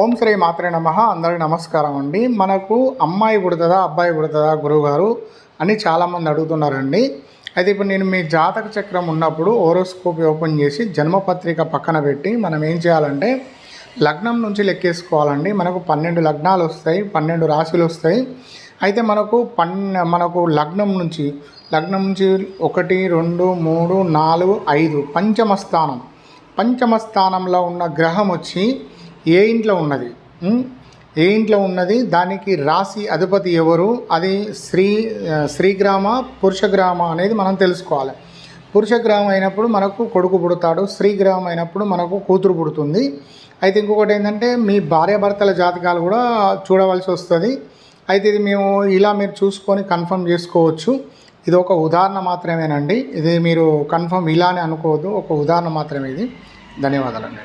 ఓం శ్రీ మాత్రే నమ. అందరికీ నమస్కారం అండి. మనకు అమ్మాయి పుడుతుందా అబ్బాయి పుడుతుందా గురువుగారు అని చాలామంది అడుగుతున్నారండి. అయితే ఇప్పుడు నేను మీ జాతక చక్రం ఉన్నప్పుడు ఓరోస్కోప్ ఓపెన్ చేసి జన్మపత్రిక పక్కన పెట్టి మనం ఏం చేయాలంటే లగ్నం నుంచి లెక్కేసుకోవాలండి. మనకు పన్నెండు లగ్నాలు వస్తాయి పన్నెండు రాశులు వస్తాయి. అయితే మనకు పన్ మనకు లగ్నం నుంచి లగ్నం నుంచి ఒకటి రెండు మూడు నాలుగు ఐదు పంచమ స్థానం. పంచమ స్థానంలో ఉన్న గ్రహం వచ్చి ఏ ఇంట్లో ఉన్నది? ఏ ఇంట్లో ఉన్నది? దానికి రాశి అధిపతి ఎవరు? అది స్త్రీ శ్రీగ్రామ పురుషగ్రామ అనేది మనం తెలుసుకోవాలి. పురుషగ్రామం అయినప్పుడు మనకు కొడుకు పుడతాడు స్త్రీగ్రామం అయినప్పుడు మనకు కూతురు పుడుతుంది. అయితే ఇంకొకటి ఏంటంటే మీ భార్యాభర్తల జాతకాలు కూడా చూడవలసి వస్తుంది. అయితే ఇది మేము ఇలా మీరు చూసుకొని కన్ఫర్మ్ చేసుకోవచ్చు. ఇది ఒక ఉదాహరణ మాత్రమేనండి. ఇది మీరు కన్ఫర్మ్ ఇలానే అనుకోవద్దు. ఒక ఉదాహరణ మాత్రమే ఇది. ధన్యవాదాలండి.